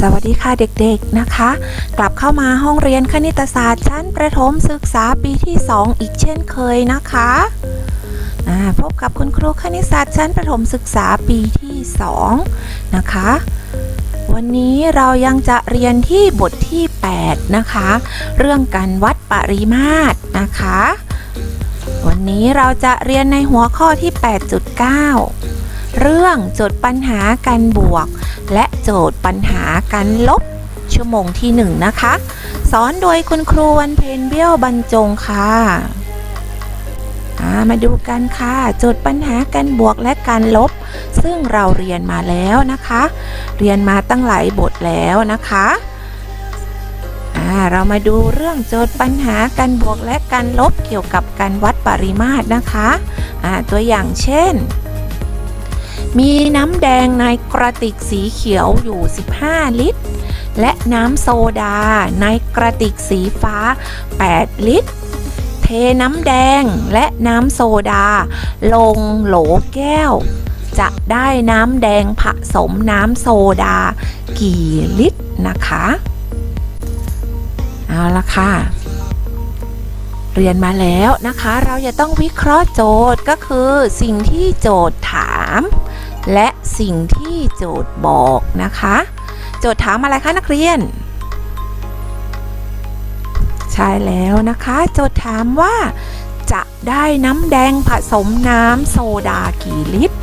สวัสดีค่ะเด็กๆนะคะ กลับเข้ามาห้องเรียนคณิตศาสตร์ชั้นประถมศึกษาปีที่ 2 อีกเช่นเคยนะคะพบกับคุณครูคณิตศาสตร์ชั้นประถมศึกษาปีที่ 2 นะคะ วันนี้เรายังจะเรียนที่บทที่ 8 นะคะ เรื่องการวัดปริมาตรนะคะ วันนี้เราจะเรียนในหัวข้อที่ 8.9 เรื่องโจทย์ปัญหาการบวก และโจทย์ปัญหาการลบชั่วโมงที่ 1 นะคะ สอนโดยคุณครูวันเพ็ญเบี้ยวบรรจงค่ะมาดูกันค่ะโจทย์ปัญหาการบวกและการลบ ซึ่งเราเรียนมาแล้วนะคะ เรียนมาตั้งหลายบทแล้วนะคะเรามาดูเรื่องโจทย์ปัญหาการบวกและการลบเกี่ยวกับการวัดปริมาตรนะคะ ตัวอย่างเช่น มีน้ำแดงในกระติกสีเขียวอยู่ 15 ลิตร และน้ำโซดาในกระติกสีฟ้า 8 ลิตร เทน้ำแดงและน้ำโซดา ลงโหลแก้ว จะได้น้ำแดงผสมน้ำโซดา กี่ลิตรนะคะ เอาละค่ะ เรียนมาแล้วนะคะ เราจะต้องวิเคราะห์โจทย์ก็คือสิ่งที่โจทย์ถาม และสิ่งที่โจทย์บอกนะคะ โจทย์ถามอะไรคะนักเรียน ใช่แล้วนะคะ โจทย์ถามว่าจะได้น้ำแดงผสมน้ำโซดากี่ลิตร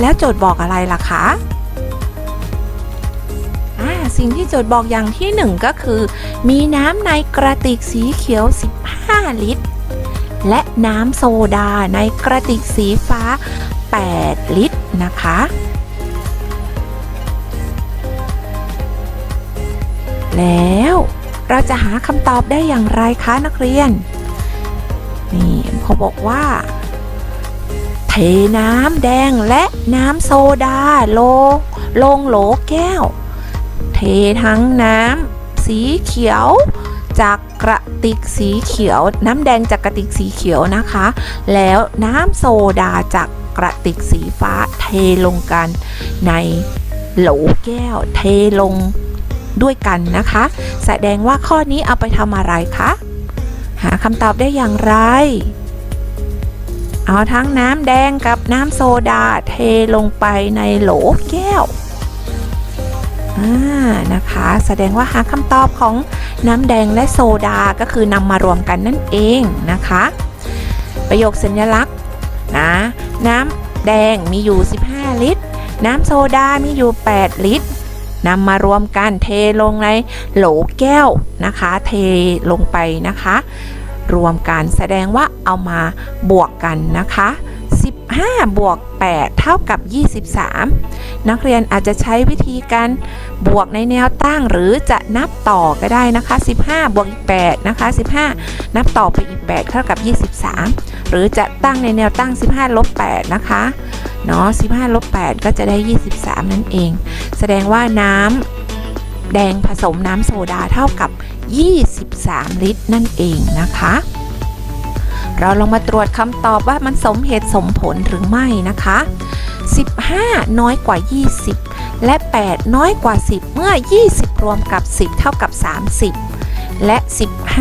แล้วโจทย์บอกอะไรล่ะคะอ่าสิ่งที่โจทย์บอกอย่างที่หนึ่งก็คือ มีน้ำในกระติกสีเขียว 15 ลิตร และน้ำโซดาในกระติกสีฟ้า 8 ลิตรนะคะ แล้วเราจะหาคำตอบได้อย่างไรคะนักเรียน นี่เขาบอกว่า เทน้ำแดงและน้ำโซดาลงลงโหลแก้ว เททั้งน้ำสีเขียวจากกระติกสีเขียว น้ำแดงจากกระติกสีเขียวนะคะ แล้วน้ำโซดาจาก กระติกสีฟ้าเทลงกัน ในโหลแก้ว เทลงด้วยกันนะคะ แสดงว่าข้อนี้เอาไปทำอะไรคะ หาคำตอบได้อย่างไร เอาทั้งน้ำแดงกับน้ำโซดาเทลงไปในโหลแก้วอ่านะคะ แสดงว่าหาคำตอบของน้ำแดงและโซดาก็คือนำมารวมกันนั่นเองนะคะ ประโยคสัญลักษณ์ นะ น้ำแดงมีอยู่ 15 ลิตร น้ำโซดามีอยู่ 8 ลิตรนำมารวมกันเทลงในโหลแก้วนะคะ เทลงไปนะคะ รวมกันแสดงว่าเอามาบวกกันนะคะ 15 บวก 8 เท่ากับ 23 นักเรียนอาจจะใช้วิธีการบวกในแนวตั้งหรือจะนับต่อก็ได้นะคะ 15 บวกอีก 8 นะคะ 15 นับต่อไปอีก 8 เท่ากับ 23 หรือจะตั้งในแนวตั้ง 15 ลบ 8 นะคะเนาะ15 ลบ 8 ก็จะได้ 23 นั่นเอง แสดงว่าน้ำแดงผสมน้ำโซดาเท่ากับ 23 ลิตรนั่นเองนะคะ เราลองมาตรวจคำตอบว่ามันสมเหตุสมผลหรือไม่นะคะ 15 น้อยกว่า 20 และ 8 น้อยกว่า 10 เมื่อ 20 รวมกับ 10 เท่ากับ 30 และ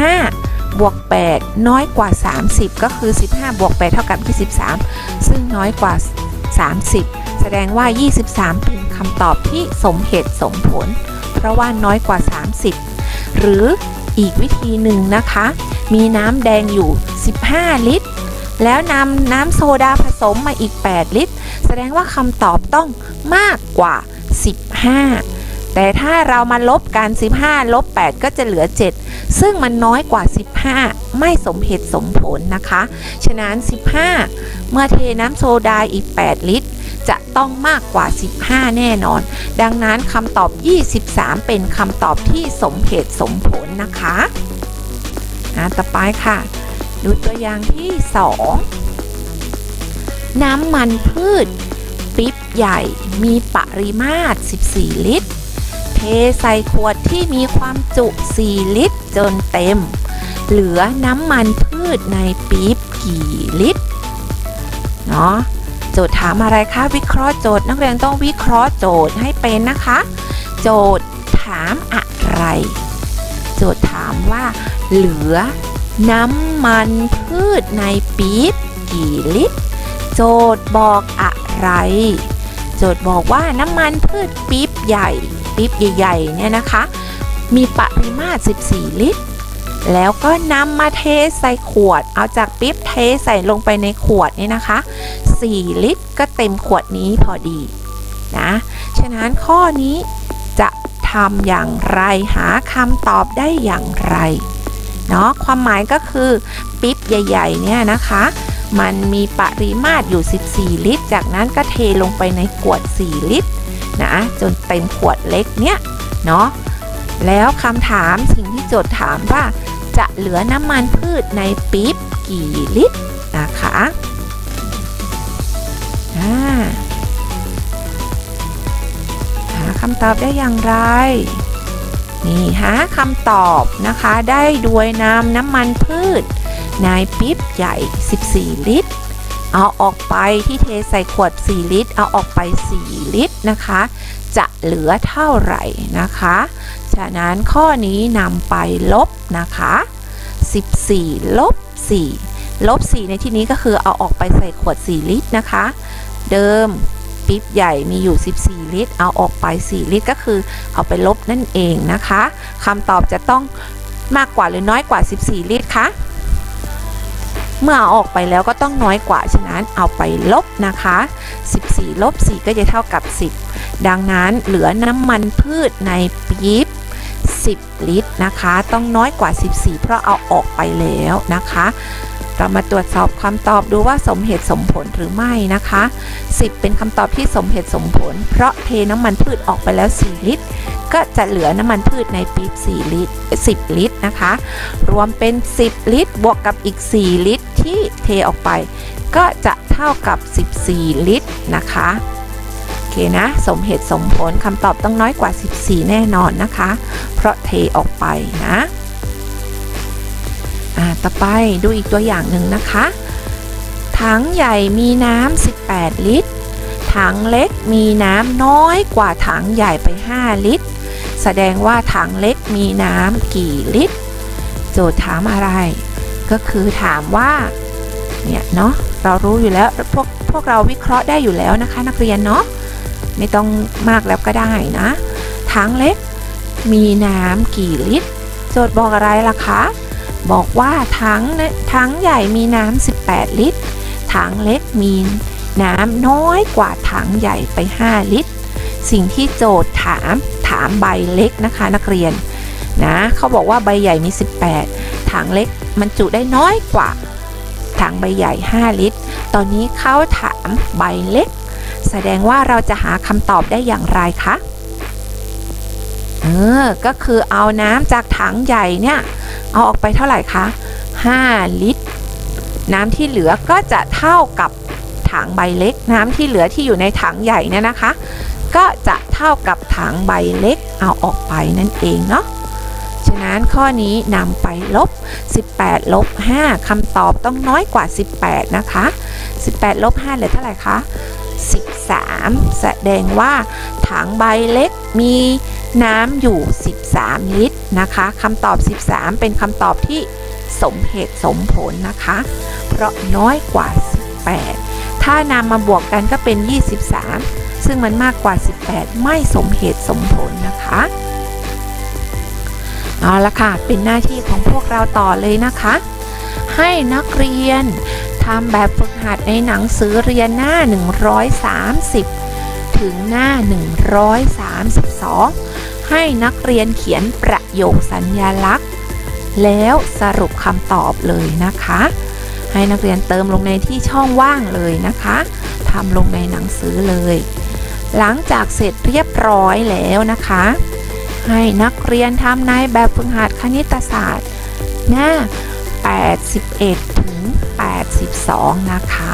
15 บวก 8 น้อยกว่า 30 ก็คือ 15 บวก 8 เท่ากับ 23 ซึ่งน้อยกว่า 30 แสดงว่า 23 เป็นคำตอบที่สมเหตุสมผล เพราะว่าน้อยกว่า 30 หรือ อีกวิธีหนึ่งนะคะ มีน้ำแดงอยู่ 15 ลิตร แล้วนำน้ำโซดาผสมมาอีก 8 ลิตร แสดงว่าคำตอบต้องมากกว่า 15 แต่ถ้าเรามาลบกัน 15 ลบ 8 ก็จะเหลือ 7 ซึ่งมันน้อยกว่า 15 ไม่สมเหตุสมผลนะคะ ฉะนั้น 15 เมื่อเทน้ำโซดาอีก 8 ลิตร จะต้องมากกว่า 15 แน่นอน ดังนั้นคำตอบ 23 เป็นคำตอบที่สมเหตุสมผลนะคะอ่าต่อไปค่ะ ดูตัวอย่างที่ 2 น้ำมันพืช ปิ๊บใหญ่มีปริมาตร 14 ลิตร เทใส่ขวดที่มีความจุ 4 ลิตร จนเต็ม เหลือน้ำมันพืชในปี๊บกี่ลิตร เนาะ โจทย์ถามอะไรคะวิเคราะห์โจทย์ นักเรียนต้องวิเคราะห์โจทย์ให้เป็นนะคะ โจทย์ถามอะไร โจทย์ถามว่า เหลือ น้ำมันพืชในปี๊บกี่ลิตร โจทย์บอกอะไร โจทย์บอกว่าน้ำมันพืชปี๊บใหญ่ ปี๊บใหญ่ๆเนี่ยนะคะ มีปริมาตร 14 ลิตร แล้วก็นำมาเทใส่ขวด เอาจากปี๊บเทใส่ลงไปในขวดนี่นะคะ 4 ลิตรก็เต็มขวดนี้พอดีนะ ฉะนั้นข้อนี้จะทำอย่างไรหาคำตอบได้อย่างไรเนาะความหมายก็คือปิ๊บใหญ่ๆเนี่ยนะคะ มันมีปริมาตรอยู่ 14 ลิตร จากนั้นก็เทลงไปในขวด 4 ลิตรนะจนเต็มขวดเล็กเนี่ยเนาะแล้วคำถามสิ่งที่โจทย์ถามว่า จะเหลือน้ำมันพืชในปิ๊บกี่ลิตรนะคะหาคำตอบได้อย่างไร นี่หาคำตอบนะคะได้ด้วยนำน้ำมันพืชนในปิ๊บใหญ่ 14 ลิตร เอาออกไปที่เทใส่ขวด 4 ลิตร เอาออกไป 4 ลิตรนะคะ จะเหลือเท่าไหร่นะคะ ฉะนั้นข้อนี้นำไปลบนะคะ 14 ลบ 4 ลบ 4 ในที่นี้ก็คือเอาออกไปใส่ขวด 4 ลิตรนะคะ เดิมปิ๊บใหญ่มีอยู่ 14 ลิตร เอาออกไป 4 ลิตรก็คือเอาไปลบนั่นเองนะคะคำตอบจะต้องมากกว่าหรือน้อยกว่า 14 ลิตรคะเมื่อเอาออกไปแล้วก็ต้องน้อยกว่า ฉะนั้นเอาไปลบนะคะ 14 ลบ 4 ก็จะเท่ากับ 10 ดังนั้นเหลือน้ำมันพืชในปี๊บ 10 ลิตรนะคะ ต้องน้อยกว่า 14 เพราะเอาออกไปแล้วนะคะ เรามาตรวจสอบคำตอบดูว่าสมเหตุสมผลหรือไม่นะคะ 10 เป็นคำตอบที่สมเหตุสมผล เพราะเทน้ำมันพืชออกไปแล้ว 4 ลิตร ก็จะเหลือน้ำมันพืชในปี๊บ4ลิตร 10 ลิตรนะคะ รวมเป็น 10 ลิตร บวกกับอีก 4 ลิตรที่เทออกไป ก็จะเท่ากับ 14 ลิตรนะคะ เคนะ สมเหตุสมผลคำตอบต้องน้อยกว่า 14 แน่นอนนะคะ เพราะเทออกไปนะต่อไปดูอีกตัวอย่างหนึ่งนะคะ ถังใหญ่มีน้ำ 18 ลิตร ถังเล็กมีน้ำน้อยกว่าถังใหญ่ไป 5 ลิตร แสดงว่าถังเล็กมีน้ำกี่ลิตร โจทย์ถามอะไร ก็คือถามว่าเนี่ยเนาะเรารู้อยู่แล้วพวกพวกเราวิเคราะห์ได้อยู่แล้วนะคะ นักเรียนเนาะ ไม่ต้องมากแล้วก็ได้นะ ถังเล็ก มีน้ำกี่ลิตร โจทย์บอกอะไรล่ะคะ บอกว่าถังถังใหญ่มีน้ำ18 ลิตร ถังเล็กมีน้ำน้อยกว่าถังใหญ่ไป 5 ลิตร สิ่งที่โจทย์ถามถามใบเล็กนะคะนักเรียนนะเขาบอกว่าใบใหญ่มี 18 ถังเล็กมันจุได้น้อยกว่าถังใบใหญ่ 5 ลิตร ตอนนี้เขาถามใบเล็ก แสดงว่าเราจะหาคำตอบได้อย่างไรคะเออ ก็คือเอาน้ำจากถังใหญ่เนี่ย เอาออกไปเท่าไหร่คะ 5 ลิตร น้ำที่เหลือก็จะเท่ากับถังใบเล็ก น้ำที่เหลือที่อยู่ในถังใหญ่เนี่ยนะคะ ก็จะเท่ากับถังใบเล็ก เอาออกไปนั่นเองเนาะ ฉะนั้นข้อนี้นำไปลบ 18 ลบ 5คำตอบต้องน้อยกว่า 18 นะคะ 18 ลบ 5เหลือเท่าไหร่คะ 13 แสดงว่าถังใบเล็กมีน้ำอยู่ 13 ลิตรนะคะคำตอบ 13 เป็นคำตอบที่สมเหตุสมผลนะคะ เพราะน้อยกว่า 18 ถ้านำมาบวกกันก็เป็น 23 ซึ่งมันมากกว่า 18 ไม่สมเหตุสมผลนะคะเอาละค่ะ เป็นหน้าที่ของพวกเราต่อเลยนะคะ ให้นักเรียน ทำแบบฝึกหัดในหนังสือเรียนหน้า 130 ถึงหน้า 132 ให้นักเรียนเขียนประโยคสัญญลักษณ์ แล้วสรุปคำตอบเลยนะคะ ให้นักเรียนเติมลงในที่ช่องว่างเลยนะคะทำลงในหนังสือเลย หลังจากเสร็จเรียบร้อยแล้วนะคะ ให้นักเรียนทำในแบบฝึกหัดคณิตศาสตร์ หน้า 81 82 นะคะ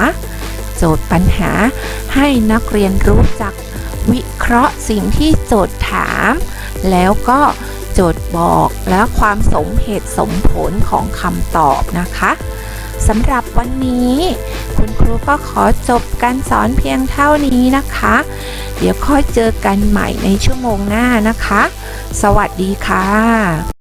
โจทย์ปัญหาให้นักเรียนรู้จักวิเคราะห์สิ่งที่โจทย์ถาม แล้วก็โจทย์บอกและความสมเหตุสมผลของคำตอบนะคะสำหรับวันนี้ คุณครูก็ขอจบการสอนเพียงเท่านี้นะคะ เดี๋ยวค่อยเจอกันใหม่ในชั่วโมงหน้านะคะ สวัสดีค่ะ